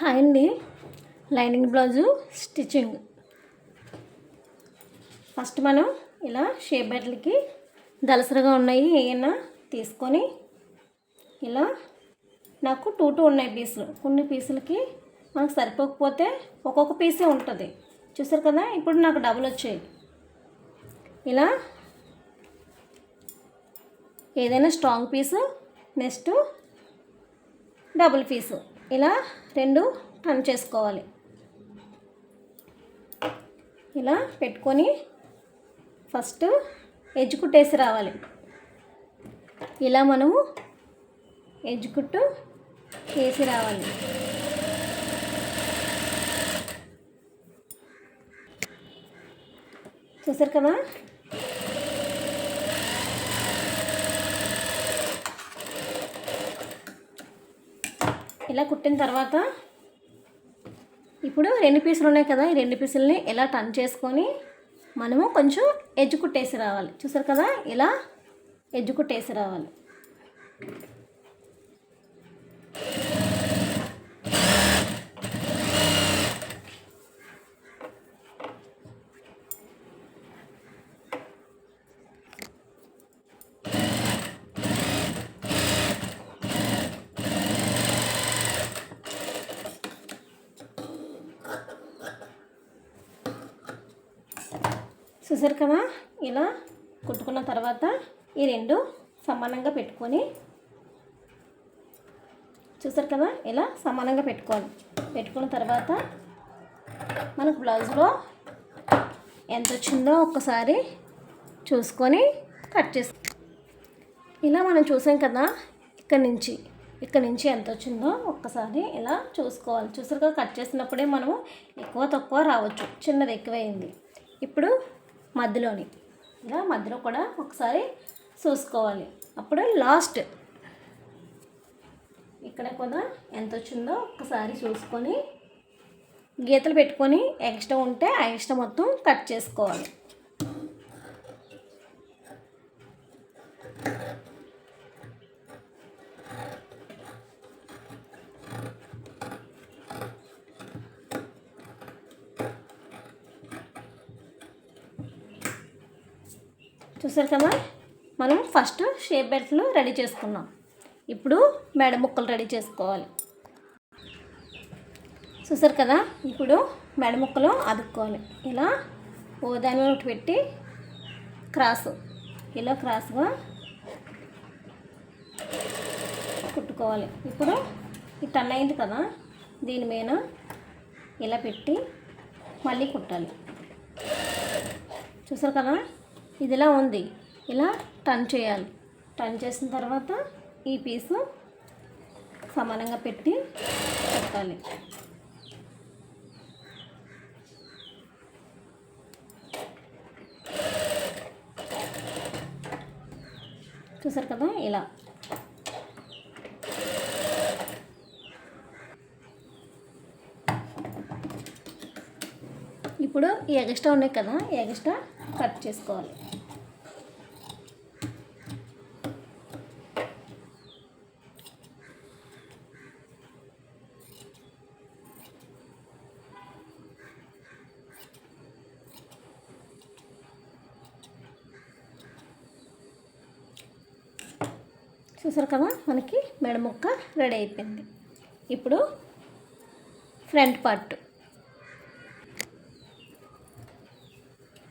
Hi అండి. Lining blouse stitching. First మనం ఇలా షేప్ బెట్లకి దలసరగా ఉన్నాయి ఏమైనా తీసుకొని ఇలా నాకు టూ టూ ఉన్నాయి పీసులు. కొన్ని పీసులకి మనకు సరిపోకపోతే ఒక్కొక్క పీసే ఉంటుంది. చూసారు కదా ఇప్పుడు నాకు డబుల్ వచ్చాయి. ఇలా ఏదైనా strong piece next double piece. ఇలా రెండు టర్న్ చేసుకోవాలి. ఇలా పెట్టుకొని ఫస్ట్ ఎడ్జ్ కుట్టేసి రావాలి. ఇలా మనము ఎడ్జ్ కుట్టు వేసి రావాలి. చూసారు కదా? ఇలా కుట్టిన తర్వాత ఇప్పుడు రెండు పీసులు ఉన్నాయి కదా ఈ రెండు పీసులని ఇలా టర్న్ చేసుకొని మనము కొంచెం ఎజ్జు కుట్టేసి రావాలి. చూసారు కదా? ఇలా ఎజ్జు కుట్టేసి రావాలి. చూసారు కదా? ఇలా కుట్టుకున్న తర్వాత ఈ రెండు సమానంగా పెట్టుకొని చూసారు కదా? ఇలా సమానంగా పెట్టుకోవాలి. పెట్టుకున్న తర్వాత మనకు బ్లౌజ్లో ఎంత వచ్చిందో ఒక్కసారి చూసుకొని కట్ చేసి ఇలా మనం చూసాం కదా? ఇక్కడ నుంచి ఇక్కడ నుంచి ఎంత వచ్చిందో ఒక్కసారి ఇలా చూసుకోవాలి. చూసారు కదా? కట్ చేసినప్పుడే మనము ఎక్కువ తక్కువ రావచ్చు. చిన్నది ఎక్కువైంది. ఇప్పుడు మధ్యలోని. ఇలా మధ్యలో కూడా ఒకసారి చూసుకోవాలి. అప్పుడు లాస్ట్ ఇక్కడ కూడా ఎంత వచ్చిందో ఒకసారి చూసుకొని గీతలు పెట్టుకొని ఎక్స్ట్రా ఉంటే ఆ ఎక్స్ట్రా మొత్తం కట్ చేసుకోవాలి. చూసారు కదా? మనం ఫస్ట్ షేప్ బెల్ట్లు రెడీ చేసుకున్నాం. ఇప్పుడు మెడ ముక్కలు రెడీ చేసుకోవాలి. చూసారు కదా? ఇప్పుడు మెడ ముక్కలు అదుక్కోవాలి ఇలా ఓ దాని ఒకటి పెట్టి క్రాస్ ఇలా క్రాస్గా కుట్టుకోవాలి. ఇప్పుడు ఈ టన్ అయింది కదా? దీని మీద ఇలా పెట్టి మళ్ళీ కుట్టాలి. చూసారు కదా? ఇదిలా ఉంది. ఇలా టర్న్ చేయాలి. టర్న్ చేసిన తర్వాత ఈ పీసు సమానంగా పెట్టి పెట్టాలి చూసారు కదా ఇలా. ఇప్పుడు ఎగస్ట్రా ఉన్నాయి కదా ఎగస్ట్రా కట్ చేసుకోవాలి. చూసారు కదా మనకి మెడ ముక్క రెడీ అయిపోయింది. ఇప్పుడు ఫ్రంట్ పార్ట్.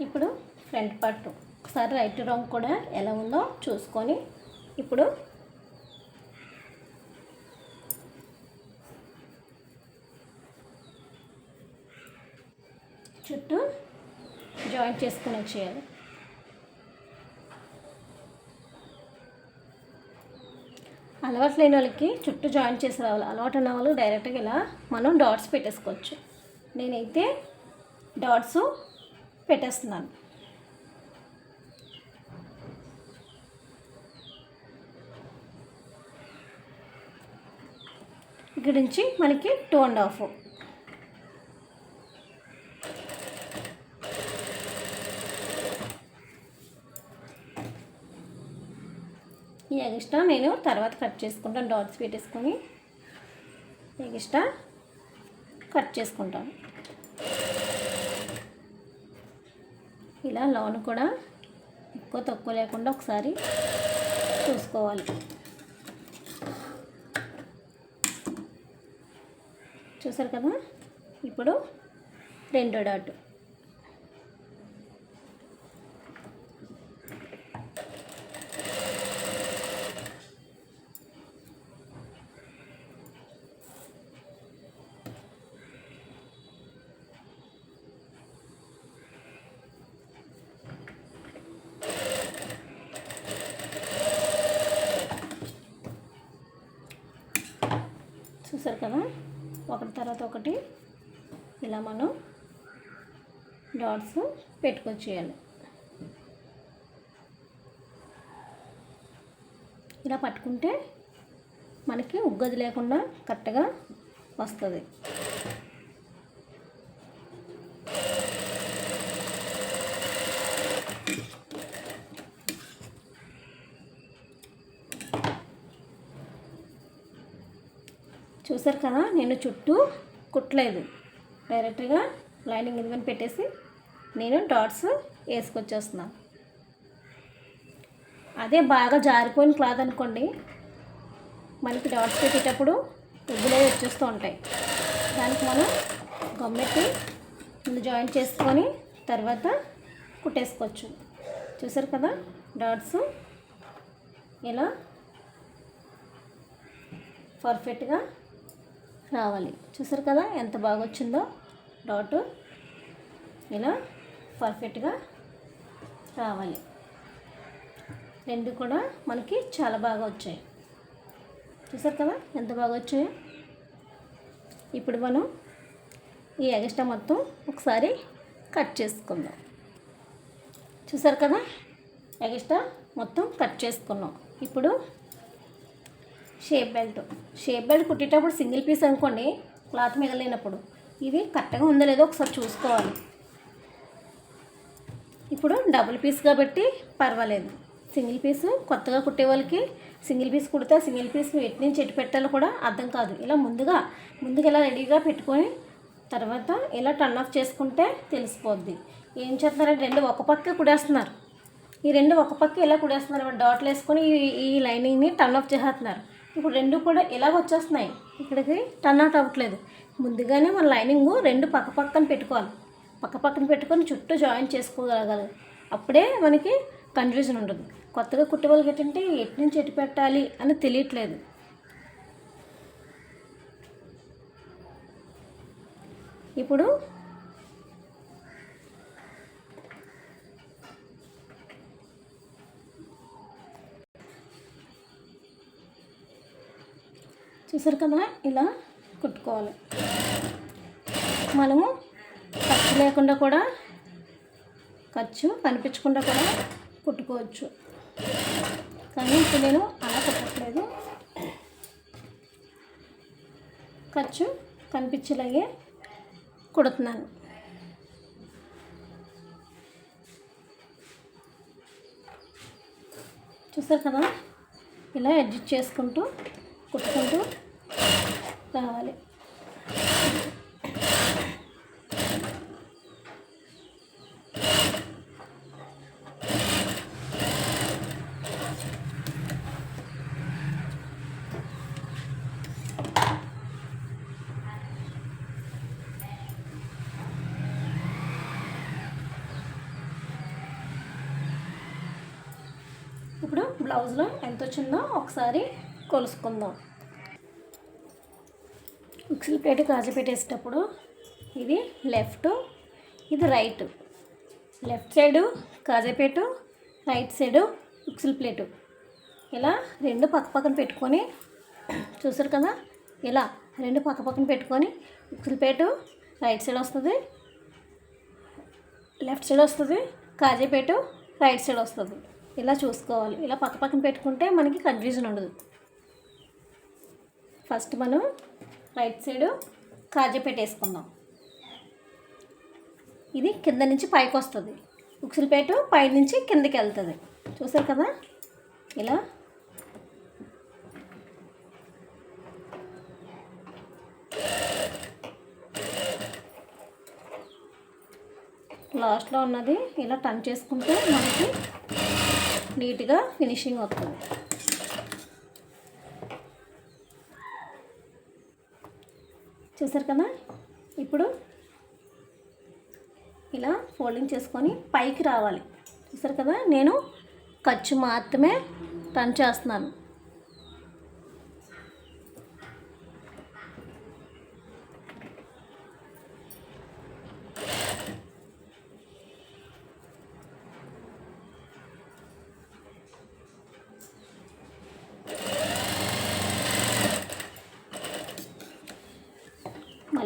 ఇప్పుడు ఫ్రంట్ పార్ట్. ఒకసారి రైట్ రాంగ్ కూడా ఎలా ఉందో చూసుకొని ఇప్పుడు చుట్టూ జాయింట్ చేసుకుని వచ్చేయాలి అలవాటు లేని వాళ్ళకి చుట్టూ జాయిన్ చేసి రావాలి. అలవాటు ఉన్న వాళ్ళు డైరెక్ట్గా ఇలా మనం డాట్స్ పెట్టేసుకోవచ్చు. నేనైతే డాట్స్ పెట్టేస్తున్నాను. ఇక్కడ నుంచి మనకి టూ అండ్ హాఫ్ ఎగిస్ట్రా నేను తర్వాత కట్ చేసుకుంటాను. డాట్స్ పెట్టేసుకొని ఎగిస్ట్రా కట్ చేసుకుంటాను. ఇలా లోన్ కూడా ఎక్కువ తక్కువ లేకుండా ఒకసారి చూసుకోవాలి. చూసారు కదా? ఇప్పుడు రెండో డాట్ చూసారు కదా ఒకటి ఇలా మనం డాట్స్ పెట్టుకొచ్చేయాలి. ఇలా పట్టుకుంటే మనకి ఉగ్గది లేకుండా కరెక్ట్గా వస్తుంది. చూసారు కదా నేను చుట్టూ కుట్టలేదు. డైరెక్ట్గా లైనింగ్ ఇదిగని పెట్టేసి నేను డాట్స్ వేసుకొచ్చేస్తున్నాను అదే బాగా జారిపోయిన క్లాత్ అనుకోండి మనకి డాట్స్ పెట్టేటప్పుడు ఉబ్బులే వచ్చేస్తూ ఉంటాయి. దానికి మనం గమ్మెట్టి ముందు జాయిన్ చేసుకొని తర్వాత కుట్టేసుకోవచ్చు. చూసారు కదా డాట్స్ ఇలా పర్ఫెక్ట్గా రావాలి. చూసారు కదా ఎంత బాగా వచ్చిందో? డాట్ ఇలా పర్ఫెక్ట్గా రావాలి. రెండు కూడా మనకి చాలా బాగా వచ్చాయి. చూసారు కదా ఎంత బాగా వచ్చాయో? ఇప్పుడు మనం ఈ ఎగస్ట్రా మొత్తం ఒకసారి కట్ చేసుకుందాం. చూసారు కదా? ఎగస్ట్రా మొత్తం కట్ చేసుకున్నాం. ఇప్పుడు షేప్ బెల్ట్. షేప్ బెల్ట్ కుట్టేటప్పుడు సింగిల్ పీస్ అనుకోండి క్లాత్ మిగలేనప్పుడు ఇది కరెక్ట్గా ఉందో లేదో ఒకసారి చూసుకోవాలి. ఇప్పుడు డబుల్ పీస్ కాబట్టి పర్వాలేదు. సింగిల్ పీస్ కొత్తగా కుట్టే వాళ్ళకి సింగిల్ పీస్ కుడితే సింగిల్ పీస్ ఎటు నుంచి ఎటు పెట్టాలో కూడా అర్థం కాదు. ఇలా ముందుగా ముందుగా ఇలా రెడీగా పెట్టుకొని తర్వాత ఇలా టర్న్ ఆఫ్ చేసుకుంటే తెలిసిపోద్ది. ఏం చేస్తున్నారంటే రెండు ఒక పక్క కుడేస్తున్నారు. ఈ రెండు ఒక పక్క ఇలా కుడేస్తున్నారు. డాట్లు వేసుకొని ఈ ఈ లైనింగ్ని టర్న్ ఆఫ్ చేస్తున్నారు ఇప్పుడు రెండు కూడా ఇలాగ వచ్చేస్తున్నాయి. ఇక్కడికి టర్న్ అవుట్ అవ్వట్లేదు. ముందుగానే మన లైనింగ్ రెండు పక్క పక్కన పెట్టుకోవాలి. పక్క పక్కన పెట్టుకొని చుట్టూ జాయిన్ చేసుకోగలగాలి. అప్పుడే మనకి కన్ఫ్యూజన్ ఉంటుంది. కొత్తగా కుట్టే వాళ్ళకి ఏంటంటే ఎటు నుంచి ఎటు పెట్టాలి అని తెలియట్లేదు. ఇప్పుడు చూసారు కదా ఇలా కుట్టుకోవాలి. మనము ఖర్చు లేకుండా కూడా ఖర్చు కనిపించకుండా కూడా కుట్టుకోవచ్చు. కానీ ఇప్పుడు నేను అలా కుట్టట్లేదు. ఖర్చు కనిపించేలాగే కుడుతున్నాను. చూసారు కదా? ఇలా అడ్జస్ట్ చేసుకుంటూ కుట్టుకుంటూ రావాలి. ఇప్పుడు బ్లౌజ్లో ఎంత వచ్చిందో ఒకసారి కొలుసుకుందాం. మిక్సీ ప్లేట్ గాజు పెట్టేసేటప్పుడు ఇది లెఫ్ట్ ఇది రైట్. లెఫ్ట్ సైడు కాజాపేటు రైట్ సైడు ఉక్సులు ప్లేటు. ఇలా రెండు పక్క పక్కన పెట్టుకొని చూసారు కదా? ఇలా రెండు పక్క పక్కన పెట్టుకొని ఉక్సులు ప్లేటు రైట్ సైడ్ వస్తుంది లెఫ్ట్ సైడ్ వస్తుంది కాజాపేటు రైట్ సైడ్ వస్తుంది. ఇలా చూసుకోవాలి. ఇలా పక్క పక్కన పెట్టుకుంటే మనకి కన్ఫ్యూజన్ ఉండదు. ఫస్ట్ మనం రైట్ సైడ్ కాజా పెట్టేసుకుందాం ఇది కింద నుంచి పైకి వస్తుంది. పై నుంచి కిందకి వెళ్తుంది. చూసారు కదా? ఇలా. లాస్ట్లో ఉన్నది ఇలా టన్ చేసుకుంటే మనకి నీట్గా ఫినిషింగ్ వస్తుంది. చూసారు కదా? ఇప్పుడు ఇలా ఫోల్డింగ్ చేసుకొని పైకి రావాలి. చూసారు కదా? నేను ఖర్చు మాత్రమే రన్ చేస్తున్నాను.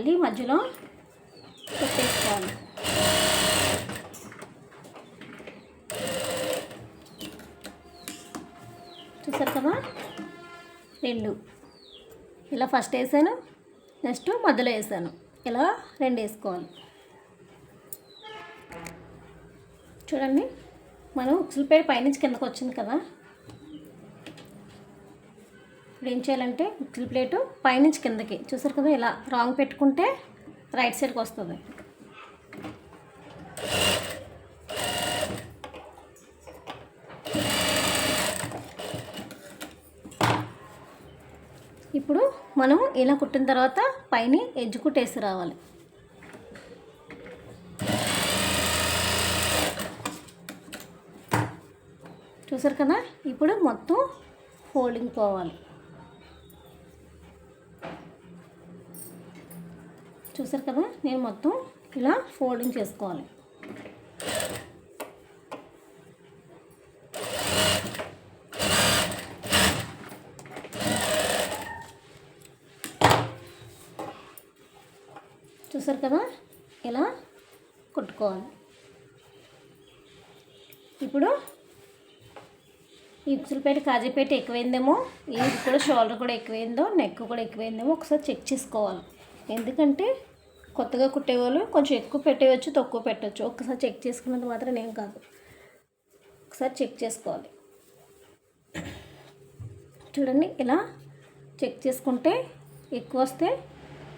మళ్ళీ మధ్యలో పెట్టేసుకోవాలి. చూసారు కదా? రెండు. ఇలా ఫస్ట్ వేసాను నెక్స్ట్ మధ్యలో వేసాను. ఇలా రెండు వేసుకోవాలి. చూడండి మనం ఉక్సులపేట పైనుంచి కిందకు వచ్చింది కదా? ఇప్పుడు ఏం చేయాలంటే ఉక్సుల ప్లేటు పైనుంచి కిందకి. చూసారు కదా ఇలా రాంగ్ పెట్టుకుంటే రైట్ సైడ్కి వస్తుంది. ఇప్పుడు మనం ఇలా కుట్టిన తర్వాత పైన ఎడ్జ్ కుట్టేసి రావాలి. చూసారు కదా? ఇప్పుడు మొత్తం ఫోల్డింగ్ పోవాలి. చూసారు కదా? నేను మొత్తం ఇలా ఫోల్డింగ్ చేసుకోవాలి. చూసారు కదా? ఇలా కుట్టుకోవాలి. ఇప్పుడు ఈ ఉక్సులపేట కాజీపేట ఎక్కువైందేమో ఇది కూడా షోల్డర్ కూడా ఎక్కువైందో నెక్ కూడా ఎక్కువైందేమో ఒకసారి చెక్ చేసుకోవాలి. ఎందుకంటే కొత్తగా కుట్టేవాళ్ళు కొంచెం ఎక్కువ పెట్టేయచ్చు తక్కువ పెట్టవచ్చు ఒకసారి చెక్ చేసుకున్నది మాత్రం ఏం కాదు. ఒకసారి చెక్ చేసుకోవాలి. చూడండి ఇలా చెక్ చేసుకుంటే ఎక్కువ వస్తే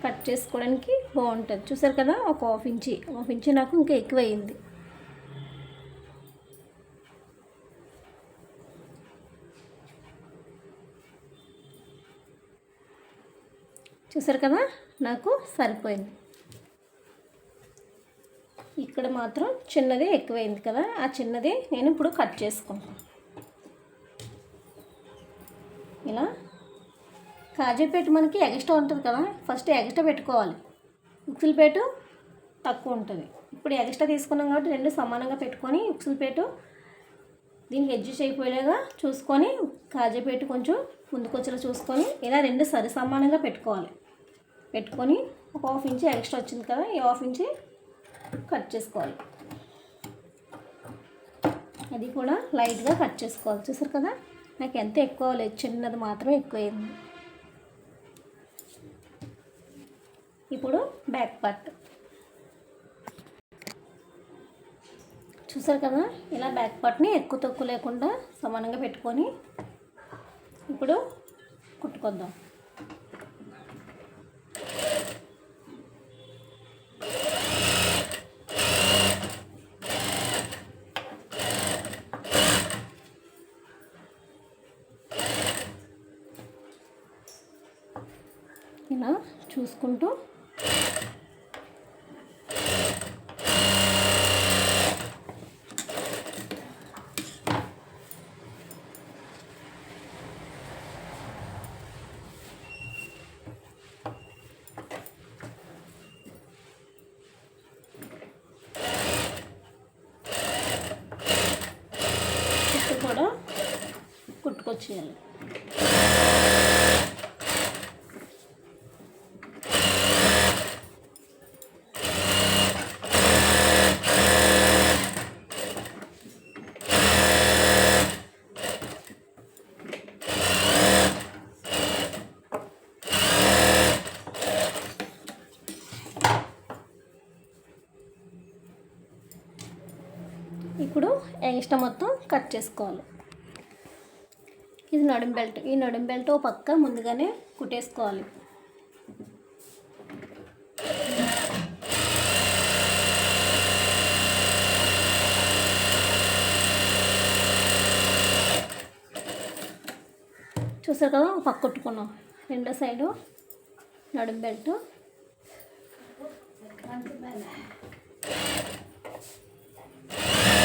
కట్ చేసుకోవడానికి బాగుంటుంది. చూసారు కదా ఒక హాఫ్ ఇంచి. హాఫ్ ఇంచి నాకు ఇంకా ఎక్కువ అయింది చూసారు కదా నాకు సరిపోయింది. ఇక్కడ మాత్రం చిన్నదే ఎక్కువైంది కదా ఆ చిన్నది నేను ఇప్పుడు కట్ చేసుకుంటాను ఇలా. కాజీపేట మనకి ఎగస్ట్రా ఉంటుంది కదా ఫస్ట్ ఎగస్ట్రా పెట్టుకోవాలి. ఉక్సులపేటు తక్కువ ఉంటుంది. ఇప్పుడు ఎగస్ట్రా తీసుకున్నాం కాబట్టి రెండు సమానంగా పెట్టుకొని ఉక్సులపేటు దీనికి అడ్జస్ట్ అయిపోయేలాగా చూసుకొని కాజాపేటు కొంచెం ముందుకొచ్చేలా చూసుకొని ఇలా రెండు సరి సమానంగా పెట్టుకోవాలి. పెట్టుకొని ఒక హాఫ్ ఇంచ్ ఎక్స్ట్రా వచ్చింది కదా ఈ హాఫ్ ఇంచ్ కట్ చేసుకోవాలి. అది కూడా లైట్గా కట్ చేసుకోవాలి. చూసారు కదా? నాకు ఎంత ఎక్కువ లేదు. చిన్నది మాత్రమే ఎక్కువైంది ఇప్పుడు బ్యాక్ పార్ట్. చూసారు కదా? ఇలా బ్యాక్ పార్ట్ని ఎక్కువ తక్కువ లేకుండా సమానంగా పెట్టుకొని ఇప్పుడు కుట్టుకొద్దాం ఇలా చూసుకుంటూ కూడా కుట్టుకొచ్చేయాలి. ఇప్పుడు ఇష్టం మొత్తం కట్ చేసుకోవాలి. ఇది నడుం బెల్ట్. ఈ నడుం బెల్ట్ ఓ పక్క ముందుగానే కుట్టేసుకోవాలి. చూసారు కదా పక్క కొట్టుకున్నాం. రెండో సైడు నడుం బెల్ట్. Thank you.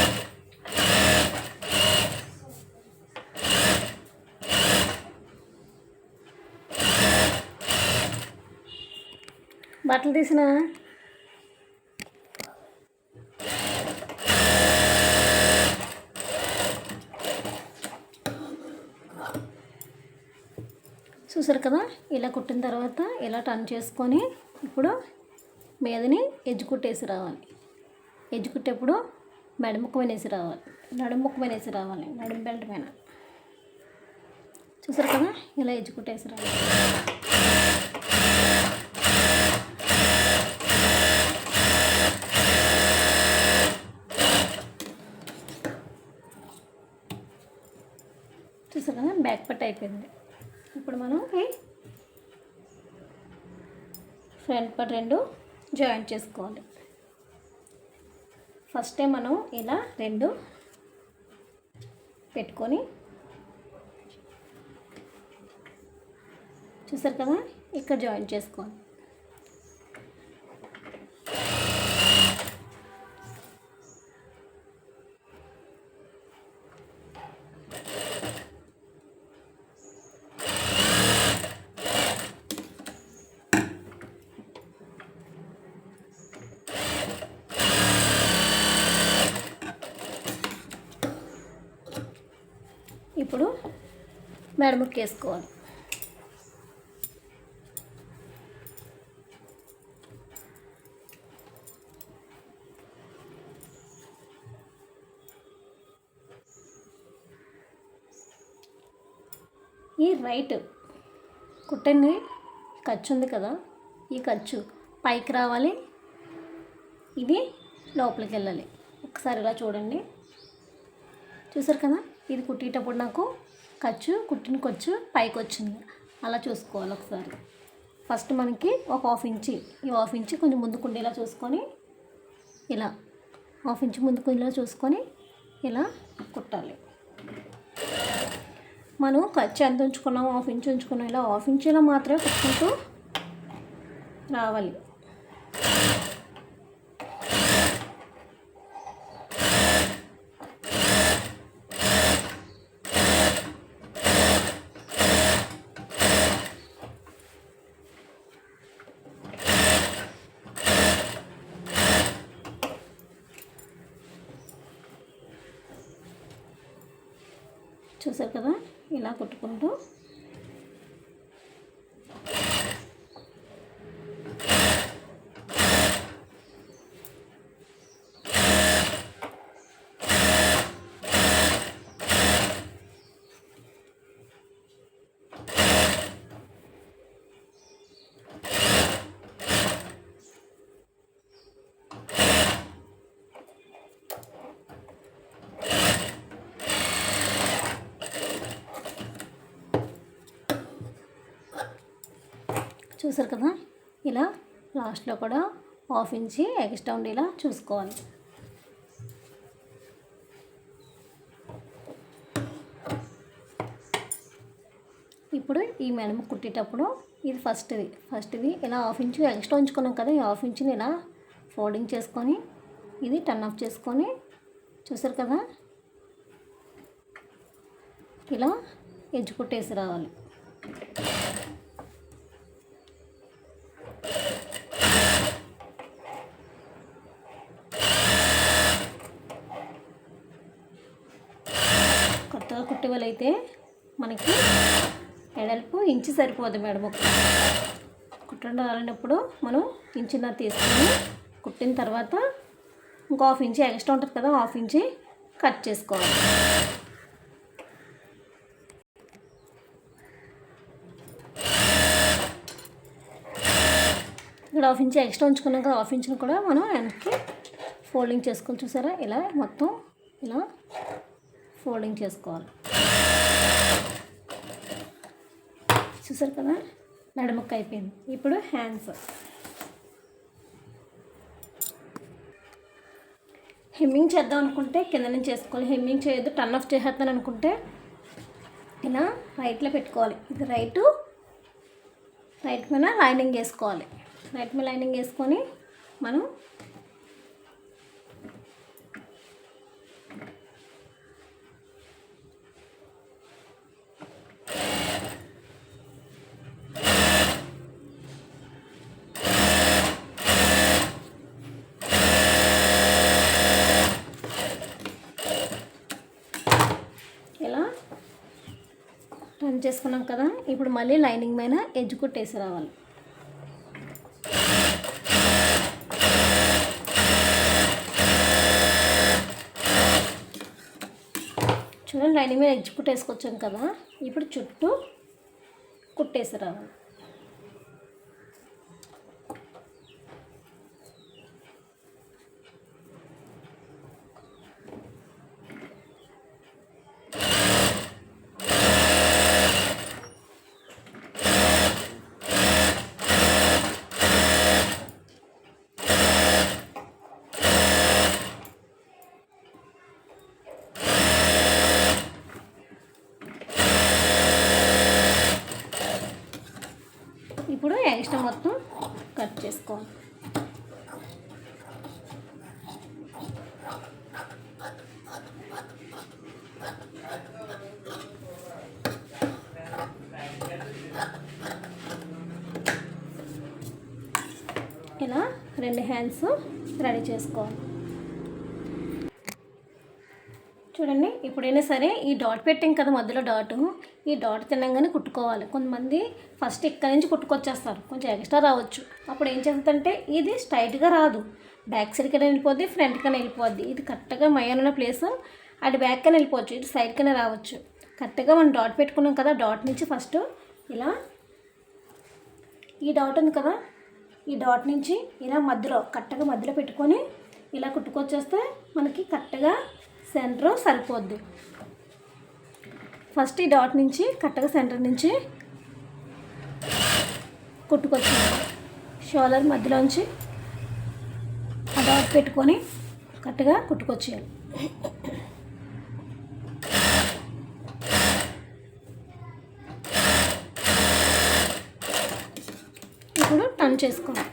బట్టలు తీసిన? చూసారు కదా ఇలా కుట్టిన తర్వాత ఇలా టర్న్ చేసుకొని ఇప్పుడు మీదని ఎజ్జు కుట్టేసి రావాలి. ఎజ్జు కుట్టేప్పుడు మెడముక్క మీద వేసి రావాలి. నడుము ముక్క వేసి రావాలి. నడుము బెల్ట్ పైన. చూసారు కదా ఇలా ఎజ్జు కుట్టేసి రావాలి చూసారు కదా బ్యాక్ పట్ అయిపోయింది. ఇప్పుడు మనం ఫ్రంట్ పట్ రెండు జాయిన్ చేసుకోవాలి. ఫస్ట్ మనం ఇలా రెండు పెట్టుకొని చూసారు కదా? ఇక్కడ జాయిన్ చేసుకోవాలి ఇప్పుడు మెడముక్కేసుకోవాలి ఈ రైట్ కుట్టండి ఖర్చు ఉంది కదా ఈ ఖర్చు పైకి రావాలి ఇది లోపలికి వెళ్ళాలి ఒకసారి ఇలా చూడండి. చూసారు కదా ఇది కుట్టేటప్పుడు నాకు ఖర్చు కుట్టిన ఖర్చు పైకి వచ్చింది అలా చూసుకోవాలి ఒకసారి. ఫస్ట్ మనకి ఒక హాఫ్ ఇంచి ఈ హాఫ్ ఇంచి కొంచెం ముందుకు ఉండేలా చూసుకొని ఇలా హాఫ్ ఇంచ్ ముందుకు చూసుకొని ఇలా కుట్టాలి. మనం ఖర్చు ఎంత ఉంచుకున్నాం హాఫ్ ఇంచ్ ఉంచుకున్నాం ఇలా హాఫ్ ఇంచులో మాత్రమే కుట్టుకుంటూ రావాలి చూసారు కదా ఇలా కుట్టుకుంటూ చూసారు కదా? ఇలా లాస్ట్లో కూడా హాఫ్ ఇంచి ఎక్స్ట్రా ఉండేలా చూసుకోవాలి. ఇప్పుడు ఈ మెడమ కుట్టేటప్పుడు ఇది ఫస్ట్ది. ఫస్ట్ది ఇలా హాఫ్ ఇంచు ఎక్స్ట్రా ఉంచుకున్నాం కదా ఈ హాఫ్ ఇంచుని ఇలా ఫోల్డింగ్ చేసుకొని ఇది టర్న్ ఆఫ్ చేసుకొని చూసారు కదా? ఇలా ఎజ్జు కుట్టేసి రావాలి. కొత్తగా అయితే మనకి ఎడల్పు ఇంచి సరిపోదు మేడం ఒక కుట్టడం రాలినప్పుడు మనం ఇంచున్నర తీసుకొని కుట్టిన తర్వాత ఇంకో హాఫ్ ఇంచి ఎక్స్ట్రా ఉంటుంది కదా హాఫ్ ఇంచి కట్ చేసుకోవాలి. ఇక్కడ హాఫ్ ఇంచ్ ఎక్స్ట్రా ఉంచుకున్నాం కదా హాఫ్ ఇంచ్ని కూడా మనం వెనక్కి ఫోల్డింగ్ చేసుకొని చూసారా? ఇలా మొత్తం ఇలా ఫోల్డింగ్ చేసుకోవాలి. చూసారు కదా? నడుముక్క అయిపోయింది. ఇప్పుడు హ్యాండ్స్ హెమ్మింగ్ చేద్దాం అనుకుంటే కింద నుంచి చేసుకోవాలి హెమ్మింగ్ చేయొద్దు టర్న్ ఆఫ్ చేసేద్దాం అనుకుంటే ఇలా రైట్లో పెట్టుకోవాలి. ఇది రైటు రైట్ మీద లైనింగ్ వేసుకోవాలి. రైట్ మీద లైనింగ్ వేసుకొని మనం ఇలా టర్న్ చేసుకున్నాం కదా ఇప్పుడు మళ్ళీ లైనింగ్ పైన ఎడ్జ్ కుట్టేసి రావాలి. చూడండి లైనింగ్ మీద ఎడ్జ్ కుట్టేసుకొచ్చాం కదా ఇప్పుడు చుట్టూ కుట్టేసి రావాలి. ఇప్పుడు మొత్తం కట్ చేసుకోవాలి ఇలా రెండు హ్యాండ్స్ రెడీ చేసుకోవాలి చూడండి ఎప్పుడైనా సరే ఈ డాట్ పెట్టాం కదా మధ్యలో డాట్. ఈ డాట్ తినంగానే కుట్టుకోవాలి. కొంతమంది ఫస్ట్ ఇక్కడ నుంచి కుట్టుకొచ్చేస్తారు. కొంచెం ఎక్స్ట్రా రావచ్చు. అప్పుడు ఏం చేస్తుందంటే ఇది స్ట్రైట్గా రాదు. బ్యాక్ సైడ్ కన్నా వెళ్ళిపోద్ది ఫ్రంట్ కన్నా వెళ్ళిపోద్ది. ఇది కరెక్ట్గా మయానున్న ప్లేస్ అటు బ్యాక్ కన్నా వెళ్ళిపోవచ్చు. ఇటు సైడ్ కన్నా రావచ్చు. కరెక్ట్గా మనం డాట్ పెట్టుకున్నాం కదా డాట్ నుంచి ఫస్ట్ ఇలా ఈ డాట్ ఉంది కదా ఈ డాట్ నుంచి ఇలా మధ్యలో కరెక్ట్గా మధ్యలో పెట్టుకొని ఇలా కుట్టుకొచ్చేస్తే మనకి కరెక్ట్గా సెంటర్ సరిపోద్ది. ఫస్ట్ ఈ డాట్ నుంచి కరెక్ట్గా సెంటర్ నుంచి కుట్టుకొచ్చింది. షోలర్ మధ్యలోంచి ఆ డాట్ పెట్టుకొని కరెక్ట్గా కుట్టుకొచ్చేయాలి. ఇప్పుడు టర్న్ చేసుకోవాలి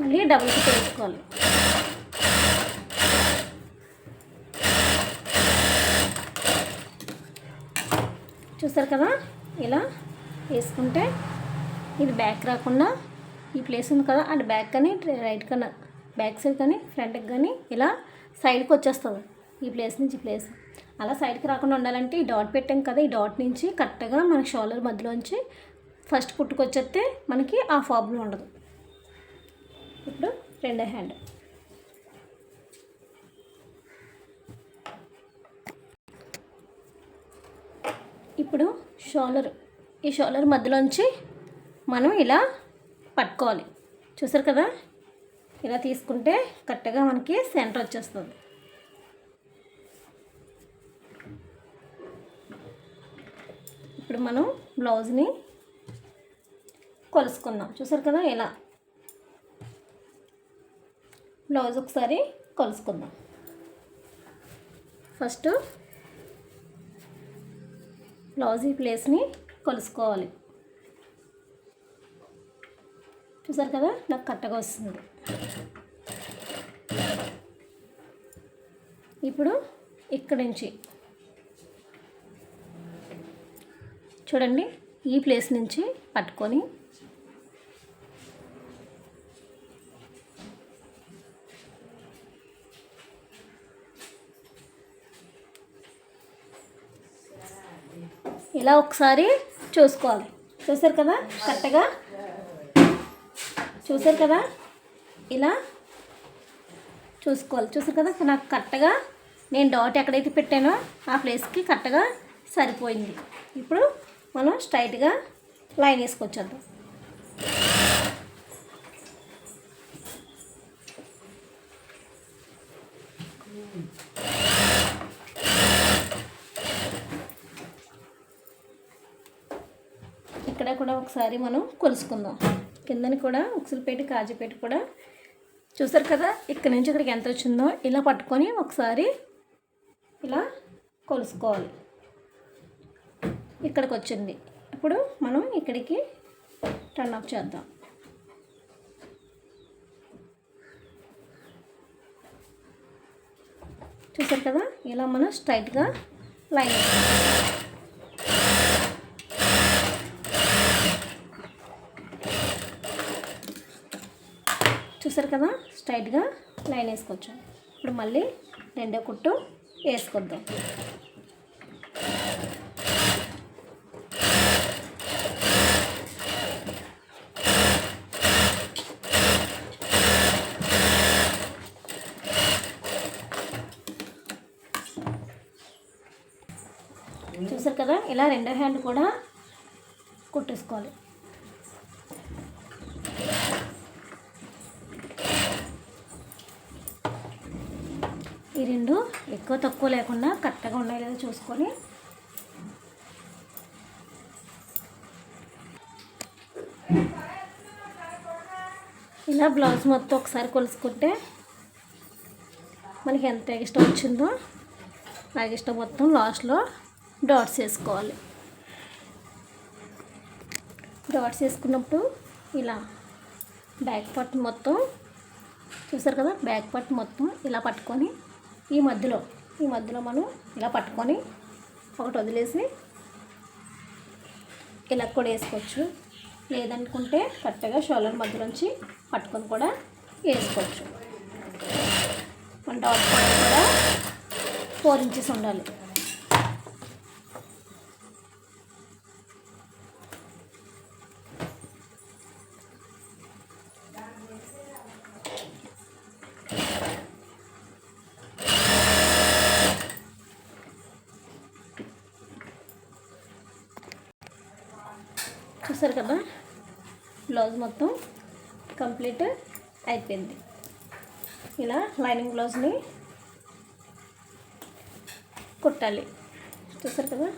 మళ్ళీ డబుల్ కుట్ వేసుకోవాలి చూసారు కదా? ఇలా వేసుకుంటే ఇది బ్యాక్ రాకుండా ఈ ప్లేస్ ఉంది కదా అటు బ్యాక్ కానీ రైట్ కన్నా బ్యాక్ సైడ్ కానీ ఫ్రంట్కి కానీ ఇలా సైడ్కి వచ్చేస్తుంది. ఈ ప్లేస్ నుంచి ఈ ప్లేస్ అలా సైడ్కి రాకుండా ఉండాలంటే ఈ డాట్ పెట్టాం కదా ఈ డాట్ నుంచి కరెక్ట్గా మన షోల్డర్ మధ్యలోంచి ఫస్ట్ పుట్టుకొచ్చేస్తే మనకి ఆ ప్రాబ్లం ఉండదు. ఇప్పుడు రెండో హ్యాండ్. ఇప్పుడు షోలర్ ఈ షోలర్ మధ్యలోంచి మనం ఇలా పట్టుకోవాలి. చూసారు కదా? ఇలా తీసుకుంటే కరెక్ట్గా మనకి సెంటర్ వచ్చేస్తుంది. ఇప్పుడు మనం బ్లౌజ్ని కొలుసుకుందాం. చూసారు కదా? ఇలా. బ్లౌజ్ ఒకసారి కొలుసుకుందాం. ఫస్ట్ బ్లౌజ్ ఈ ప్లేస్ని కొలుసుకోవాలి. చూసారు కదా? నాకు కట్టగా వస్తుంది. ఇప్పుడు ఇక్కడి నుంచి చూడండి ఈ ప్లేస్ నుంచి పట్టుకొని ఇలా ఒకసారి చూసుకోవాలి. చూసారు కదా? కరెక్ట్గా? చూసారు కదా? ఇలా చూసుకోవాలి. చూసారు కదా? నాకు కరెక్ట్గా నేను డాట్ ఎక్కడైతే పెట్టానో ఆ ప్లేస్కి కరెక్ట్గా సరిపోయింది. ఇప్పుడు మనం స్ట్రైట్గా లైన్ వేసుకొచ్చేద్దాం. ఇక్కడ కూడా ఒకసారి మనం కొలుసుకుందాం. కిందని కూడా ఉక్సులు కాజీపేట కూడా చూసారు కదా? ఇక్కడ నుంచి ఇక్కడికి ఎంత వచ్చిందో ఇలా పట్టుకొని ఒకసారి ఇలా కొలుసుకోవాలి. ఇక్కడికి వచ్చింది. ఇప్పుడు మనం ఇక్కడికి టర్న్ ఆఫ్ చేద్దాం. చూసారు కదా? ఇలా మనం స్ట్రైట్గా లైన్ చూసారు కదా? స్ట్రైట్గా లైన్ వేసుకోవచ్చు ఇప్పుడు మళ్ళీ రెండో కుట్టు వేసుకొద్దాం. చూసారు కదా? ఇలా రెండో హ్యాండ్ కూడా కుట్టేసుకోవాలి. ఈ రెండు ఎక్కువ తక్కువ లేకుండా కరెక్ట్గా ఉన్నాయి లేదో చూసుకొని. ఇలా బ్లౌజ్ మొత్తం ఒకసారి కొలుసుకుంటే మనకి ఎంత ఇష్టం వచ్చిందో నాకు ఇష్టం మొత్తం లాస్ట్లో డాట్స్ వేసుకోవాలి. డాట్స్ వేసుకున్నప్పుడు ఇలా బ్యాక్ పార్ట్ మొత్తం చూసారు కదా బ్యాక్ పార్ట్ మొత్తం ఇలా పట్టుకొని ఈ మధ్యలో ఈ మధ్యలో మనం ఇలా పట్టుకొని ఒకటి వదిలేసి ఇలా కూడా వేసుకోవచ్చు. లేదనుకుంటే కరెక్ట్గా షోలర్ మధ్యలోంచి పట్టుకొని కూడా వేసుకోవచ్చు. మన డాట్ కూడా ఫోర్ ఇంచెస్ ఉండాలి చూసారు కదా బ్లౌజ్ మొత్తం కంప్లీట్ అయిపోయింది. ఇలా లైనింగ్ బ్లౌజ్ని కుట్టాలి. చూసారు కదా?